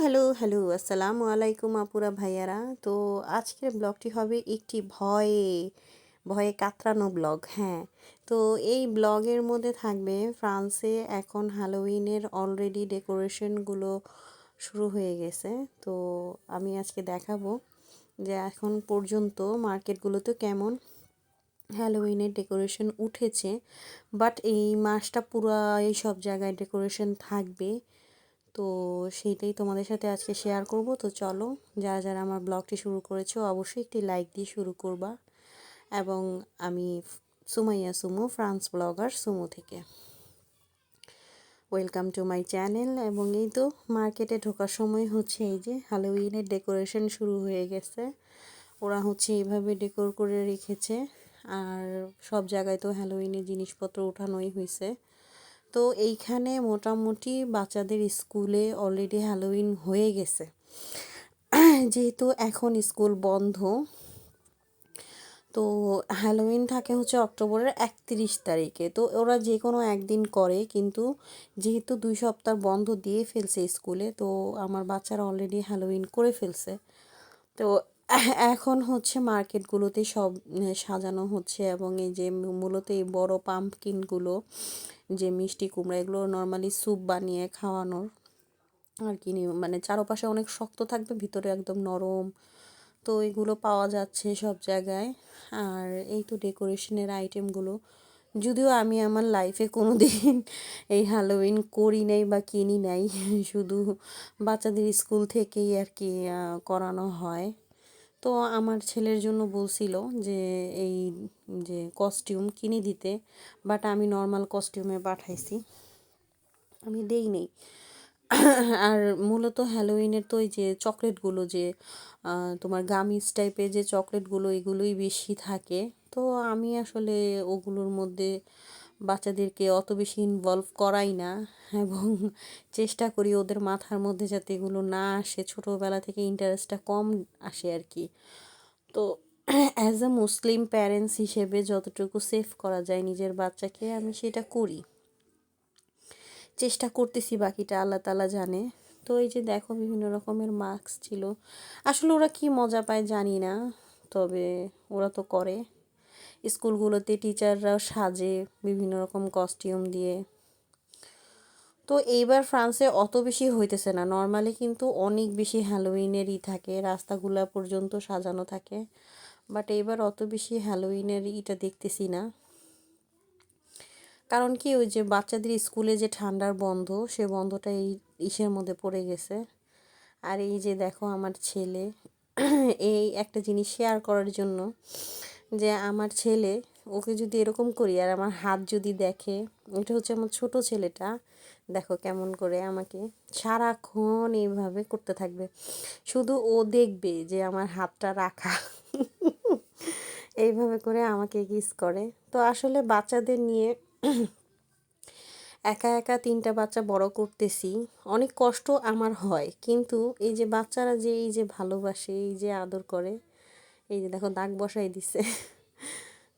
Hello hello, আসসালামু আলাইকুম আপুরা, ভাইয়ারা। তো আজকের ব্লগটি হবে একটি ভয়ে ভয়ে কাতরানো ব্লগ হ্যাঁ। তো এই ব্লগের মধ্যে থাকবে ফ্রান্সে এখন হ্যালোউইনের অলরেডি ডেকোরেশনগুলো শুরু হয়ে গেছে। তো আমি আজকে দেখাবো যে এখন পর্যন্ত মার্কেটগুলোতে কেমন হ্যালোউইনের ডেকোরেশন উঠেছে। বাট এই মাসটা পুরো এই সব জায়গায় ডেকোরেশন থাকবে। তো সেইটাই তোমাদের সাথে আজকে শেয়ার করব। তো চলো, যারা যারা আমার ব্লগটি শুরু করেছ, অবশ্যই একটি লাইক দিয়ে শুরু করবা। এবং আমি সুমাইয়া সুমো ফ্রান্স ব্লগার সুমো থেকে। ওয়েলকাম টু মাই চ্যানেল এবং এই তো মার্কেটে ঢোকার সময় হচ্ছে এই যে হ্যালোউইনের ডেকোরেশন শুরু হয়ে গেছে। ওরা হচ্ছে এইভাবে ডেকোর করে রেখেছে। আর সব জায়গায় তো হ্যালোউইনের জিনিসপত্র ওঠানোই হয়েছে তো এইখানে মোটামুটি বাচ্চাদের স্কুলে অলরেডি হ্যালোউইন হয়ে গেছে। যেহেতু এখন স্কুল বন্ধ, তো হ্যালোউইন থাকে হচ্ছে অক্টোবরের একত্রিশ তারিখে। তো ওরা যে কোনো একদিন করে, কিন্তু যেহেতু দুই সপ্তাহ বন্ধ দিয়ে ফেলছে স্কুলে, তো আমার বাচ্চারা অলরেডি হ্যালোউইন করে ফেলছে। তো এখন হচ্ছে মার্কেটগুলোতে সব সাজানো হচ্ছে এবং এই যে মূলত এই বড়ো পাম্পকিনগুলো, যে মিষ্টি কুমড়া, এগুলো নর্মালি স্যুপ বানিয়ে খাওয়ানোর আর কি মানে চারপাশে অনেক শক্ত থাকবে, ভিতরে একদম নরম। তো এগুলো পাওয়া যাচ্ছে সব জায়গায়। আর এই তো ডেকোরেশনের আইটেমগুলো। যদিও আমি আমার লাইফে কোনো দিন এই হ্যালোউইন করি নাই বা কিনি নাই। শুধু বাচ্চাদের স্কুল থেকেই আর কি করানো হয়। তো আমার ছেলের জন্য বলছিল যে, এই যে কস্টিউম কিনে দিতে বাট আমি নর্মাল কস্টিউমে পাঠাইছি। আমি দেই নেই। আর মূলত হ্যালোইনের তো ওই যে চকলেটগুলো যে তোমার গামিজ টাইপের যে চকলেটগুলো এগুলোই বেশি থাকে। তো আমি আসলে ওগুলোর মধ্যে বাচ্চাদেরকে অত বেশি ইনভলভ করাই না এবং চেষ্টা করি ওদের মাথার মধ্যে যাতে এগুলো না আসে। ছোটোবেলা থেকে ইন্টারেস্টটা কম আসে আর কি। তো অ্যাজ এ মুসলিম প্যারেন্টস হিসেবে যতটুকু সেভ করা যায় নিজের বাচ্চাকে, আমি সেটা করি। চেষ্টা করতেছি বাকিটা আল্লাহ তালা জানে। তো এই যে দেখো বিভিন্ন রকমের মাস্ক ছিল। আসলে ওরা কি মজা পায় জানি না, তবে ওরা তো করে। স্কুলগুলোতে টিচাররাও সাজে বিভিন্ন রকম কস্টিউম দিয়ে। তো এইবার ফ্রান্সে অত বেশি হইতেছে না। নর্মালি কিন্তু অনেক বেশি হ্যালোইনেরই থাকে, রাস্তাগুলা পর্যন্ত সাজানো থাকে। বাট এইবার অত বেশি হ্যালোইনের ইটা দেখতেছি না। কারণ কি ওই যে বাচ্চাদের স্কুলে যে ঠান্ডার বন্ধ, সে বন্ধটা এই ইসের মধ্যে পড়ে গেছে। আর এই যে দেখো আমার ছেলে, এই একটা জিনিস শেয়ার করার জন্য যে আমার ছেলে, ওকে যদি এরকম করি আর আমার হাত যদি দেখে, এটা হচ্ছে আমার ছোট ছেলেটা, দেখো কেমন করে আমাকে সারাক্ষণ এইভাবে করতে থাকবে। শুধু ও দেখবে যে আমার হাতটা রাখা। এইভাবে করে আমাকে কিস করে। তো আসলে বাচ্চাদের নিয়ে একা একা তিনটা বাচ্চা বড় করতেছি, অনেক কষ্ট আমার হয়। কিন্তু এই যে বাচ্চারা যে এই যে ভালোবাসে, এই যে আদর করে এই যে দেখো দাগ বসাই দিছে।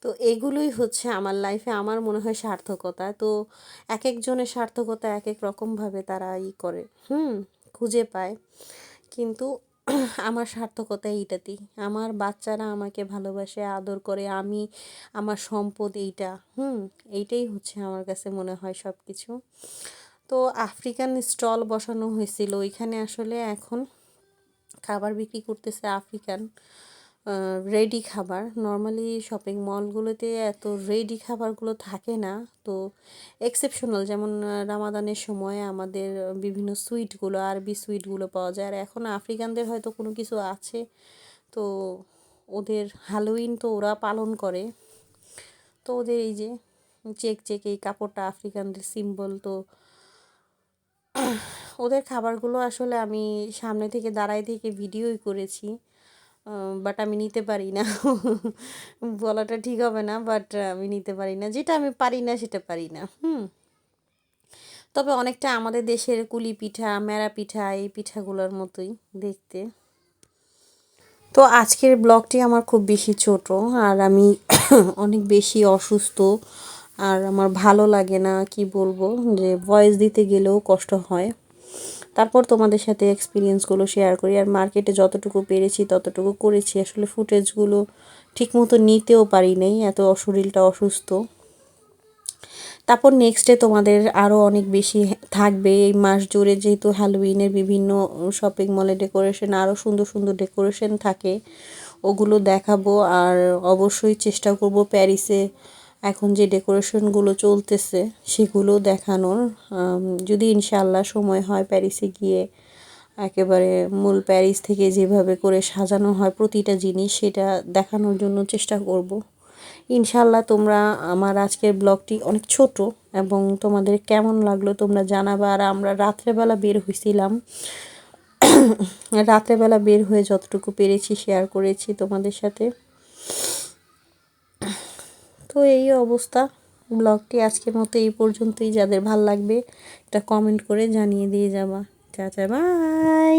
তো এগুলোই হচ্ছে আমার লাইফে আমার মনে হয় সার্থকতা। তো এক একজনের সার্থকতা এক এক রকমভাবে তারা ই করে, হুম, খুঁজে পায়। কিন্তু আমার সার্থকতা এইটাতেই। আমার বাচ্চারা আমাকে ভালোবাসে, আদর করে, আমি, আমার সম্পদ এইটা, হুম, এইটাই হচ্ছে আমার কাছে মনে হয় সব কিছু তো আফ্রিকান স্টল বসানো হয়েছিল, ওইখানে আসলে এখন খাবার বিক্রি করতেছে আফ্রিকান। রেডি খাবার। নর্মালি শপিং মলগুলোতে এত রেডি খাবারগুলো থাকে না। তো এক্সেপশনাল যেমন রামাদানের সময় আমাদের বিভিন্ন সুইটগুলো আরবি সুইটগুলো পাওয়া যায়। আর এখন আফ্রিকানদের হয়তো কোনো কিছু আছে। তো ওদের হ্যালোইন তো ওরা পালন করে। তো ওদের এই যে চেক চেক এই কাপড়টা আফ্রিকানদের সিম্বল তো ওদের খাবারগুলো আসলে আমি সামনে থেকে দাঁড়াই থেকে ভিডিওই করেছি। বাট আমি নিতে পারি না। বলাটা ঠিক হবে না বাট আমি নিতে পারি না। যেটা আমি পারি না, সেটা পারি না। হুম। তবে অনেকটা আমাদের দেশের কুলি পিঠা, মেরা পিঠা, এই পিঠাগুলোর মতোই দেখতে। তো আজকের ব্লগটি আমার খুব বেশি ছোট, আর আমি অনেক বেশি অসুস্থ, আর আমার ভালো লাগে না, কি বলব? যে ভয়েস দিতে গেলেও কষ্ট হয়। তারপর তোমাদের সাথে এক্সপিরিয়েন্সগুলো শেয়ার করি। আর মার্কেটে যতটুকু পেরেছি, ততটুকু করেছি। আসলে ফুটেজগুলো ঠিকমতো নিতেও পারি নাই, এত শরীরটা অসুস্থ। তারপর নেক্সটে তোমাদের আরও অনেক বেশি থাকবে। এই মাস জুড়ে যেহেতু হ্যালোউইনের বিভিন্ন শপিং মলে ডেকোরেশন আরও সুন্দর সুন্দর ডেকোরেশন থাকে, ওগুলো দেখাবো। আর অবশ্যই চেষ্টা করব প্যারিসে এখন যে ডেকোরেশনগুলো চলতেছে, সেগুলো দেখানোর যদি ইনশাল্লাহ সময় হয় প্যারিসে গিয়ে, একেবারে মূল প্যারিস থেকে যেভাবে করে সাজানো হয় প্রতিটা জিনিস, সেটা দেখানোর জন্য চেষ্টা করব। ইনশাল্লাহ তোমরা আমার আজকের ব্লগটি অনেক ছোট এবং তোমাদের কেমন লাগল তোমরা জানাবা, আর আমরা রাত্রেবেলা বের হয়েছিলাম রাত্রেবেলা বের হয়ে যতটুকু পেরেছি শেয়ার করেছি তোমাদের সাথে। তো এই অবস্থা। ব্লগটি আজকের মতো এই পর্যন্তই। যাদের ভালো লাগবে এটা কমেন্ট করে জানিয়ে দিয়ে যাবা। চা চা বাই